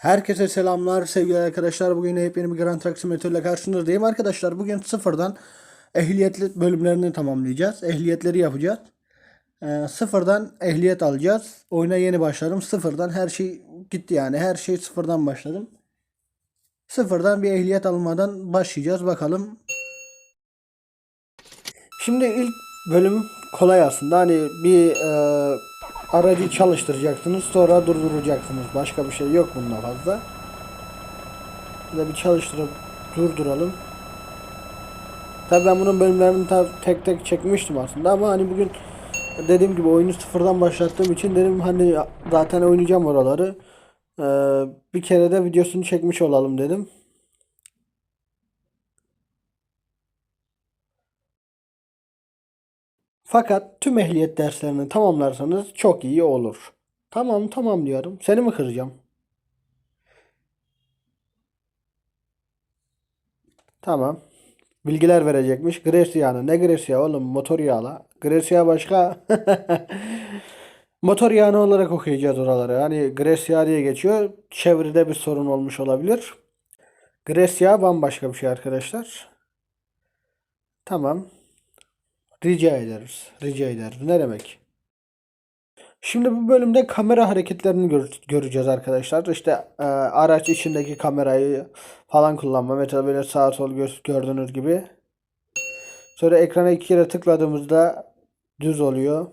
Herkese selamlar sevgili arkadaşlar. Bugün yepyeni bir Grand Truck Simulator ile karşınızdayım. Arkadaşlar bugün sıfırdan ehliyetli bölümlerini tamamlayacağız. Ehliyetleri yapacağız. Ee, sıfırdan ehliyet alacağız. Oyuna yeni başladım. Sıfırdan her şey gitti yani. Her şey sıfırdan başladım. Sıfırdan bir ehliyet almadan başlayacağız. Bakalım. Şimdi ilk bölüm kolay aslında. Hani bir e, aracı çalıştıracaksınız sonra durduracaksınız. Başka bir şey yok bunda fazla. Burada bir çalıştırıp durduralım. Tabii ben bunun bölümlerini tek tek çekmiştim aslında ama hani bugün dediğim gibi oyunu sıfırdan başlattığım için dedim hani zaten oynayacağım oraları. Ee, bir kere de videosunu çekmiş olalım dedim. Fakat tüm ehliyet derslerini tamamlarsanız çok iyi olur. Tamam tamam diyorum. Seni mi kıracağım? Tamam. Bilgiler verecekmiş. Grecia'nın. Ne Grecia oğlum? Motor yağla. Grecia başka. Motor yağını olarak okuyacağız oraları. Hani Grecia diye geçiyor. Çeviride bir sorun olmuş olabilir. Grecia bambaşka bir şey arkadaşlar. Tamam. Rica ederiz. Rica ederiz. Ne demek? Şimdi bu bölümde kamera hareketlerini gör- göreceğiz arkadaşlar. İşte e, araç içindeki kamerayı falan kullanma. Mesela böyle sağa sol gö- gördüğünüz gibi. Sonra ekrana iki kere tıkladığımızda düz oluyor.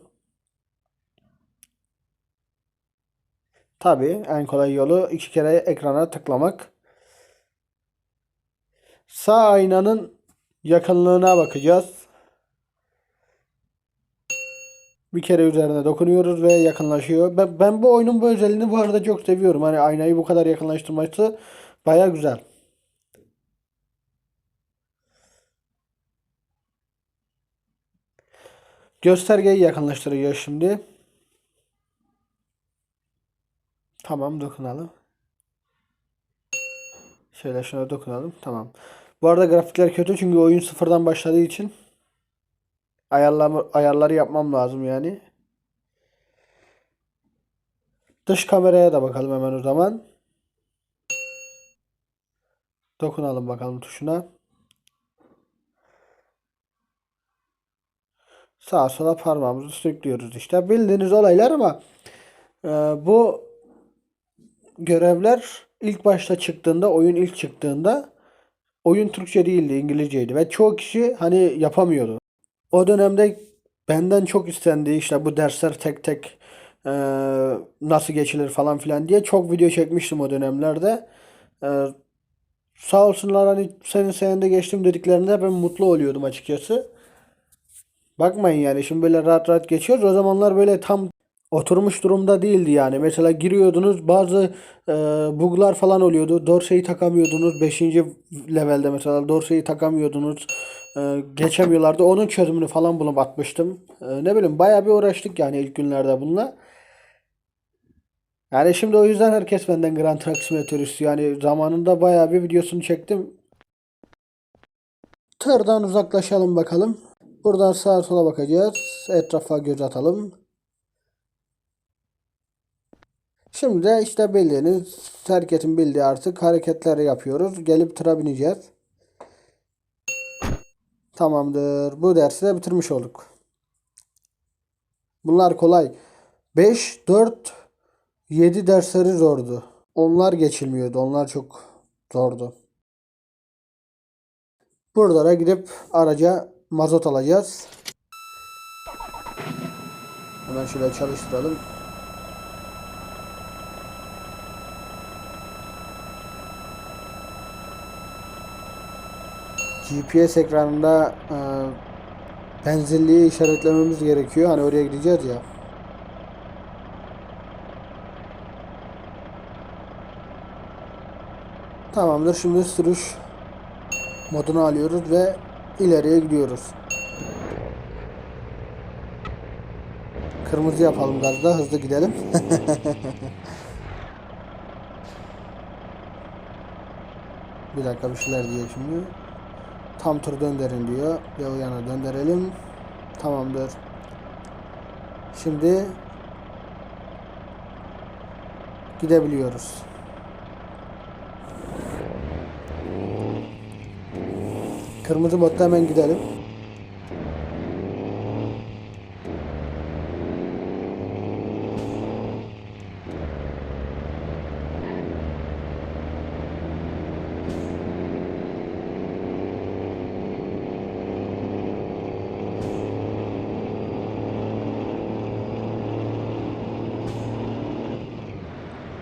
Tabii en kolay yolu iki kere ekrana tıklamak. Sağ aynanın yakınlığına bakacağız. Bir kere üzerine dokunuyoruz ve yakınlaşıyor. Ben, ben bu oyunun bu özelliğini bu arada çok seviyorum. Hani aynayı bu kadar yakınlaştırması baya güzel. Göstergeyi yakınlaştırıyor şimdi. Tamam dokunalım. Şöyle şuna dokunalım. Tamam. Bu arada grafikler kötü çünkü oyun sıfırdan başladığı için ayarlama, ayarları yapmam lazım yani. Dış kameraya da bakalım hemen o zaman. Dokunalım bakalım tuşuna. Sağa sola parmağımızı sürüklüyoruz işte. Bildiğiniz olaylar ama e, bu görevler ilk başta çıktığında, oyun ilk çıktığında oyun Türkçe değildi, İngilizceydi ve çoğu kişi hani yapamıyordu. O dönemde benden çok istendi işte bu dersler tek tek e, nasıl geçilir falan filan diye çok video çekmiştim o dönemlerde. E, sağ olsunlar hani senin sayende geçtim dediklerinde ben mutlu oluyordum açıkçası. Bakmayın yani şimdi böyle rahat rahat geçiyoruz. O zamanlar böyle tam oturmuş durumda değildi yani. Mesela giriyordunuz bazı e, bug'lar falan oluyordu. Dorseyi takamıyordunuz. 5. levelde mesela Dorseyi takamıyordunuz. E, geçemiyorlardı. Onun çözümünü falan bulup atmıştım. E, ne bileyim bayağı bir uğraştık yani ilk günlerde bununla. Yani şimdi o yüzden herkes benden Grand Truck Simulator istiyor. Yani zamanında bayağı bir videosunu çektim. Tırdan uzaklaşalım bakalım. Buradan sağa sola bakacağız. Etrafa göz atalım. Şimdi de işte bildiğiniz, herkesin bildiği artık hareketleri yapıyoruz. Gelip tıra bineceğiz. Tamamdır. Bu dersi de bitirmiş olduk. Bunlar kolay. 5, 4, 7 dersleri zordu. Onlar geçilmiyordu. Onlar çok zordu. Buralara gidip araca mazot alacağız. Hemen şöyle çalıştıralım. GPS ekranında e, benzinliği işaretlememiz gerekiyor. Hani oraya gideceğiz ya. Tamamdır. Şimdi sürüş modunu alıyoruz ve ileriye gidiyoruz. Kırmızı yapalım gazda hızlı gidelim. Bir dakika bir şeyler diyor şimdi. Tam tur döndürün diyor. Yol yana döndürelim. Tamamdır. Şimdi gidebiliyoruz. Kırmızı botta hemen gidelim.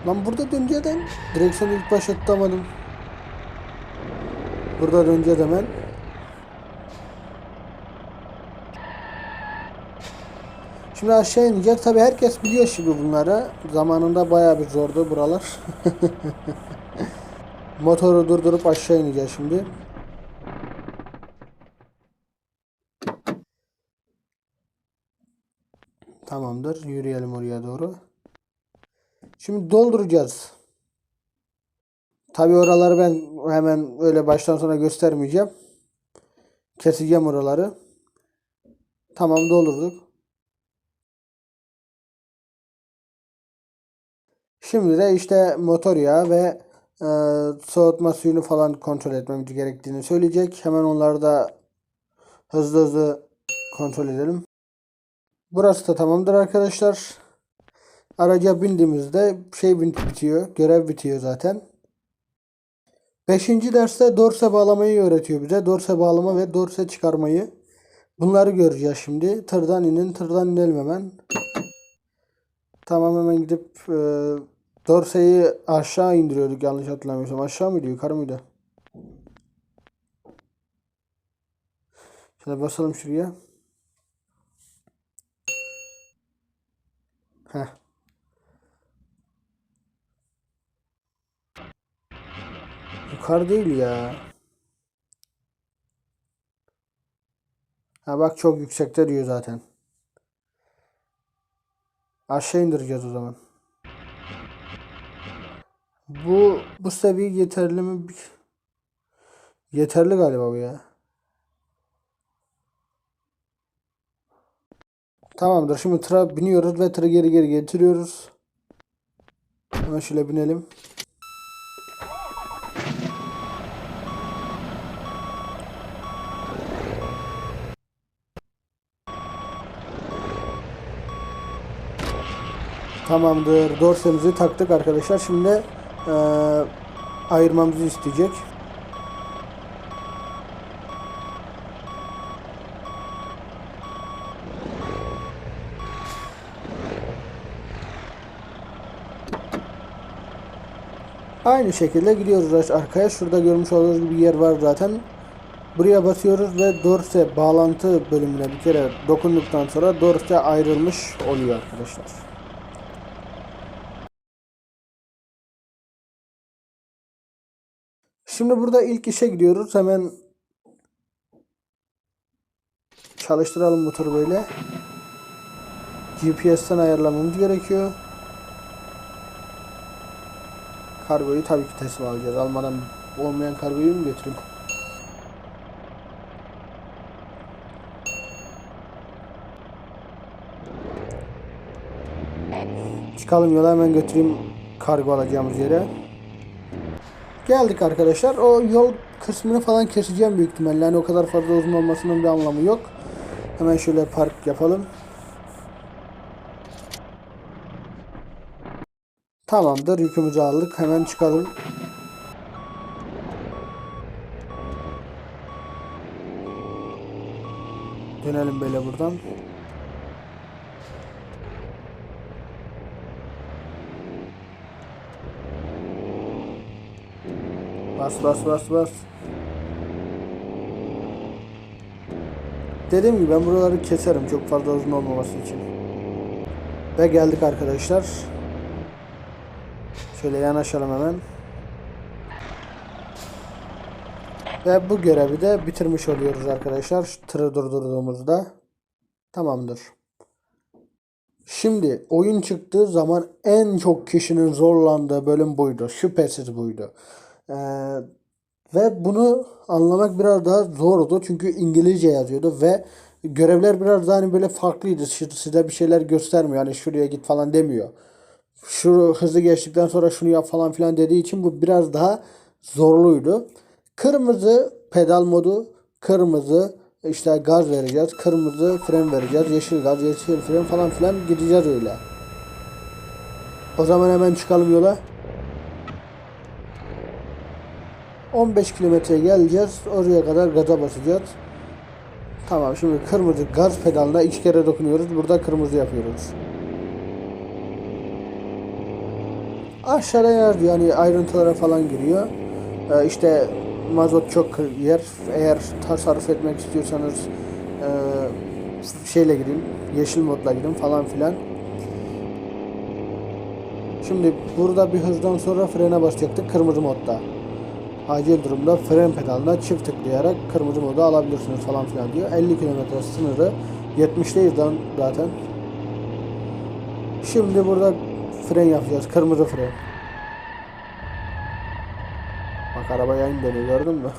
Lan burada döneceğim. Direksiyonu ilk başta tutamadım. Burada döneceğiz hemen. Şimdi aşağı ineceğiz. Tabi herkes biliyor şimdi bunları. Zamanında bayağı bir zordu buralar. Motoru durdurup aşağı ineceğiz şimdi. Tamamdır. Yürüyelim oraya doğru. Şimdi dolduracağız. Tabi oraları ben hemen öyle baştan sona göstermeyeceğim. Keseceğim oraları. Tamam doldurduk. Şimdi de işte motor yağı ve e, soğutma suyunu falan kontrol etmemiz gerektiğini söyleyecek. Hemen onları da hızlı hızlı kontrol edelim. Burası da tamamdır arkadaşlar. Araca bindiğimizde şey bit- bitiyor. Görev bitiyor zaten. Beşinci derste dorse bağlamayı öğretiyor bize. Dorse bağlama ve dorse çıkarmayı. Bunları göreceğiz şimdi. Tırdan inin, tırdan inelim hemen. Tamam hemen gidip e, dorseyi aşağı indiriyorduk yanlış hatırlamıyorsam. Aşağı mıydı yukarı mıydı? Şöyle basalım şuraya. Heh. Yukarı değil ya. Ha bak çok yüksekte diyor zaten. Aşağı indireceğiz o zaman. Bu bu seviye yeterli mi? Yeterli galiba bu ya. Tamamdır. Şimdi tıra biniyoruz ve tırı geri geri getiriyoruz. Hemen şöyle binelim. Tamamdır. Dorsemizi taktık arkadaşlar. Şimdi eee, ayırmamızı isteyecek. Aynı şekilde gidiyoruz arkaya. Şurada görmüş olduğunuz gibi yer var zaten. Buraya basıyoruz ve dorse bağlantı bölümüne bir kere dokunduktan sonra dorse ayrılmış oluyor arkadaşlar. Şimdi burada ilk işe gidiyoruz. Hemen çalıştıralım motoru böyle. GPS'ten ayarlamamız gerekiyor. Kargoyu tabii ki teslim alacağız. Almadan olmayan kargoyu mu götüreyim? Çıkalım yola hemen götüreyim kargo alacağımız yere. Geldik arkadaşlar. O yol kısmını falan keseceğim büyük ihtimalle. Yani o kadar fazla uzun olmasının bir anlamı yok. Hemen şöyle park yapalım. Tamamdır. Yükümüzü aldık. Hemen çıkalım. Dönelim böyle buradan. Bas bas bas bas. Dediğim gibi ben buraları keserim çok fazla uzun olmaması için. Ve geldik arkadaşlar. Şöyle yanaşalım hemen. Ve bu görevi de bitirmiş oluyoruz arkadaşlar. Şu tırı durdurduğumuzda. Tamamdır. Şimdi oyun çıktığı zaman en çok kişinin zorlandığı bölüm buydu. Şüphesiz buydu. Ee, ve bunu anlamak biraz daha zordu. Çünkü İngilizce yazıyordu ve görevler biraz daha hani böyle farklıydı. Size bir şeyler göstermiyor. Hani şuraya git falan demiyor. Şu hızlı geçtikten sonra şunu yap falan filan dediği için bu biraz daha zorluydu. Kırmızı pedal modu, kırmızı işte gaz vereceğiz. Kırmızı fren vereceğiz. Yeşil gaz, yeşil fren falan filan gideceğiz öyle. O zaman hemen çıkalım yola. 15 kilometreye geleceğiz. Oraya kadar gaza basacağız. Tamam şimdi kırmızı gaz pedalına iki kere dokunuyoruz. Burada kırmızı yapıyoruz. Aşağıya yer yani ayrıntılara falan giriyor. Ee, işte mazot çok yer. Eğer tasarruf etmek istiyorsanız e, şeyle gidin. Yeşil modla gidin falan filan. Şimdi burada bir hızdan sonra frene basacaktık kırmızı modda. Acil durumda fren pedalına çift tıklayarak kırmızı modu alabilirsiniz falan filan diyor. 50 km sınırı 70'teyiz lan zaten. Şimdi burada fren yapacağız. Kırmızı fren. Bak araba yayın dönüyor gördün mü?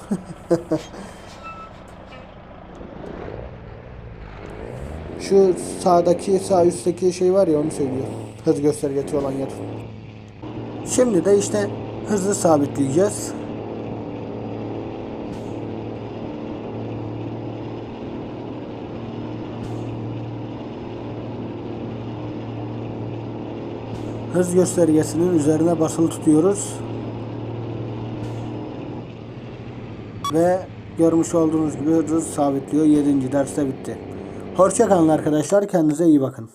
Şu sağdaki sağ üstteki şey var ya onu söylüyor. Hız göstergesi olan yer. Şimdi de işte hızı sabitleyeceğiz. Hız göstergesinin üzerine basılı tutuyoruz. Ve görmüş olduğunuz gibi hız sabitliyor. 7. derste bitti. Hoşçakalın arkadaşlar. Kendinize iyi bakın.